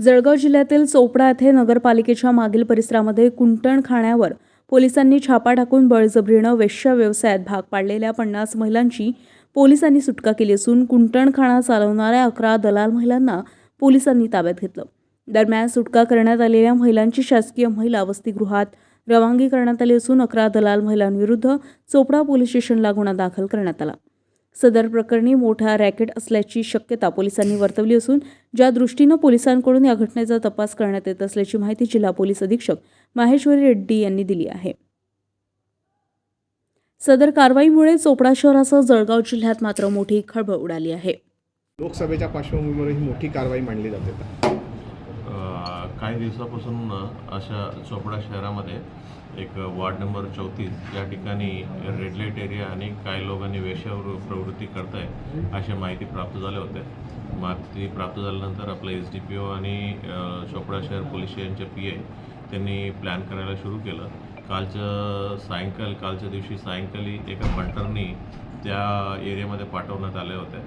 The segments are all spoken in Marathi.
जळगाव जिल्ह्यातील चोपडा येथे नगरपालिकेच्या मागील परिसरामध्ये कुंटणखाण्यावर पोलिसांनी छापा टाकून बळजबरीनं वेश्या व्यवसायात भाग पाडलेल्या पन्नास महिलांची पोलिसांनी सुटका केली असून कुंटणखाणा चालवणाऱ्या अकरा दलाल महिलांना पोलिसांनी ताब्यात घेतलं. दरम्यान सुटका करण्यात आलेल्या महिलांची शासकीय महिला वसतिगृहात रवानगी करण्यात आली असून अकरा दलाल महिलांविरुद्ध चोपडा पोलीस स्टेशनला गुन्हा दाखल करण्यात आला. सदर प्रकरणी मोठा रॅकेट असल्याची शक्यता पोलिसांनी वर्तवली असून ज्या दृष्टीनं पोलिसांकडून या घटनेचा तपास करण्यात येत असल्याची माहिती जिल्हा पोलीस अधीक्षक माहेश्वरी रेड्डी यांनी दिली आहे. सदर कारवाईमुळे चोपडा शहरासह जळगाव जिल्ह्यात मात्र मोठी खळबळ उडाली आहे. लोकसभेच्या पार्श्वभूमीवर ही मोठी कारवाई मांडली जाते. काही दिवसापासून अशा चोपडा शहरामध्ये एक वार्ड नंबर चौतीस या ठिकाणी रेड लाइट एरिया आणि काही लोकांनी वेशावर प्रवृत्ती करताय अशा माहिती प्राप्त झाल्या होत्या माहिती प्राप्त झाल्यानंतर आपलं एस डी पी ओ आणि चोपडा शहर पोलीस स्टेशनचे पी ए त्यांनी प्लॅन करायला सुरू केलं. कालचं सायंकाल कालच्या दिवशी सायंकाळी एका पंटरनी त्या एरियामध्ये पाठवण्यात आल्या होत्या.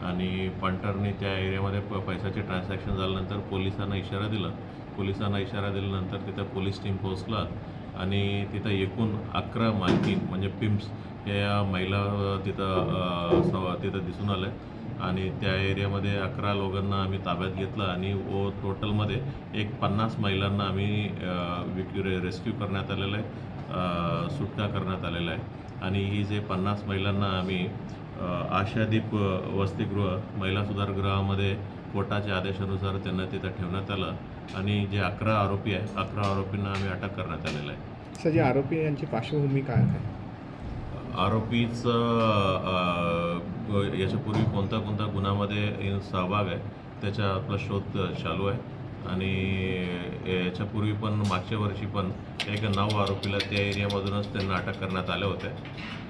आणि पंटरने त्या एरियामध्ये प पैशाचे ट्रान्झॅक्शन झाल्यानंतर पोलिसांना इशारा दिला. पोलिसांना इशारा दिल्यानंतर तिथं पोलीस टीम पोहोचला आणि तिथं एकूण अकरा मालकीन म्हणजे पिम्प्स या महिला तिथं अ, स- तिथं दिसून आल्या. आणि त्या एरियामध्ये अकरा लोकांना आम्ही ताब्यात घेतलं आणि ओ टोटलमध्ये एक पन्नास महिलांना आम्ही विक्यू रेस्क्यू करण्यात आलेलं आहे सुटका करण्यात आलेला आहे. आणि ही जे पन्नास महिलांना आम्ही आशादीप वसतिगृह महिला सुधारगृहामध्ये कोर्टाच्या आदेशानुसार त्यांना तिथं ठेवण्यात आलं आणि जे अकरा आरोपी आहे अकरा आरोपींना आम्ही अटक करण्यात आलेलं आहे. सर जे आरोपी यांची पार्श्वभूमी काय आहे? आरोपीचं याच्यापूर्वी कोणता कोणता गुन्ह्यामध्ये इन सहभाग आहे त्याचा आपला शोध चालू आहे. आणि याच्यापूर्वी पण मागच्या वर्षी पण एक नऊ आरोपीला त्या एरियामधूनच त्यांना अटक करण्यात आल्या होत्या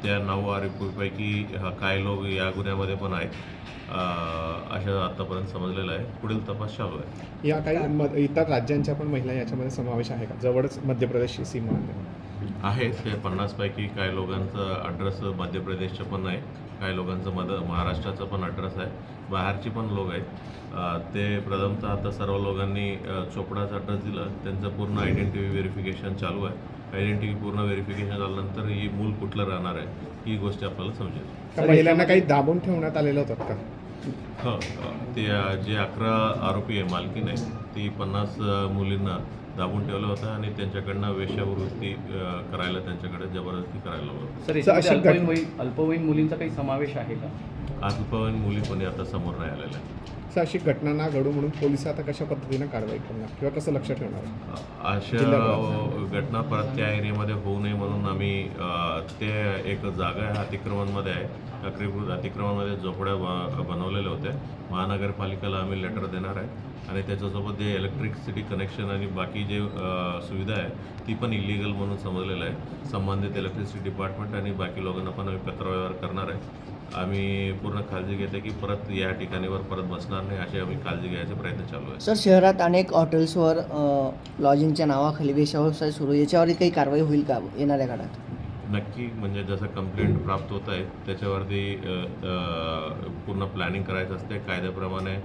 त्या नऊ आरोपीपैकी काय काही लोक या गुन्ह्यामध्ये पण आहेत. असं आत्तापर्यंत समजलेलं आहे. पुढील तपास चालू आहे. या काही म- इतर राज्यांच्या पण महिला याच्यामध्ये समावेश आहे का? जवळच मध्य प्रदेशची सीमा आहे. आहे ते पन्नासपैकी काही लोकांचं ॲड्रेस मध्य प्रदेशचं पण आहे. काही लोकांचं मद महाराष्ट्राचं पण ॲड्रेस आहे. बाहेरची पण लोक आहेत. ते प्रथमतः आता सर्व लोकांनी चोपडाचा ॲड्रेस दिला. त्यांचं पूर्ण आयडेंटिटी व्हेरिफिकेशन चालू आहे. आयडेंटिटी पूर्ण व्हेरिफिकेशन झाल्यानंतर ही मूल कुठलं राहणार आहे ही गोष्ट आपल्याला समजेल. महिलांना काही दाबून ठेवण्यात आलेलं होतं का? हो. ते जे अकरा आरोपी आहे मालकीन आहे ती पन्नास मुलींना दाबून ठेवलं होतं आणि त्यांच्याकडनं वेश्यावृत्ती करायला त्यांच्याकडे जबरदस्ती करायला घट- अल्पवयीन अल्पवयीन मुलींचा काही समावेश आहे का अल्पवयीन मुली कोणी आता समोर नाही आलेल्या आहेत. सर अशी घटना ना घडू म्हणून पोलीस आता कशा पद्धतीनं कारवाई करणार किंवा कसं लक्ष ठेवणार अशा. घटना परत त्या एरियामध्ये होऊ नये म्हणून आम्ही ते एक जागा आहे अतिक्रमणमध्ये आहे अतिक्रमण अतिक्रमामध्ये झोपड्या ब- बनवलेल्या होत्या. महानगरपालिकेला आम्ही लेटर देणार आहे. आणि त्याच्यासोबत जे इलेक्ट्रिसिटी कनेक्शन आणि बाकी जे सुविधा आहे ती पण इलिगल म्हणून समजलेलं आहे. संबंधित इलेक्ट्रिसिटी डिपार्टमेंट आणि बाकी लोकांना पण आम्ही पत्रव्यवहार करणार आहे. आम्ही पूर्ण काळजी घेते की परत या ठिकाणीवर परत बसणार नाही अशी आम्ही काळजी घ्यायचे प्रयत्न चालू आहे. सर शहरात अनेक हॉटेल्सवर लॉजिंगच्या नावाखाली वेश्याव्यवसाय सुरू याच्यावर काही कारवाई होईल का येणाऱ्या काळात? नक्की म्हणजे जसं कंप्लेंट प्राप्त होत आहे त्याच्यावरती पूर्ण प्लॅनिंग करायचं असते. कायद्याप्रमाणे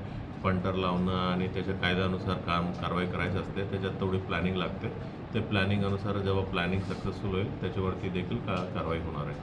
पंटर लावणं आणि त्याच्या कायद्यानुसार काम कारवाई करायची असते. त्याच्यात तेवढी प्लॅनिंग लागते. ते प्लॅनिंग अनुसार जेव्हा प्लॅनिंग सक्सेसफुल होईल त्याच्यावरती देखील का कारवाई होणार आहे.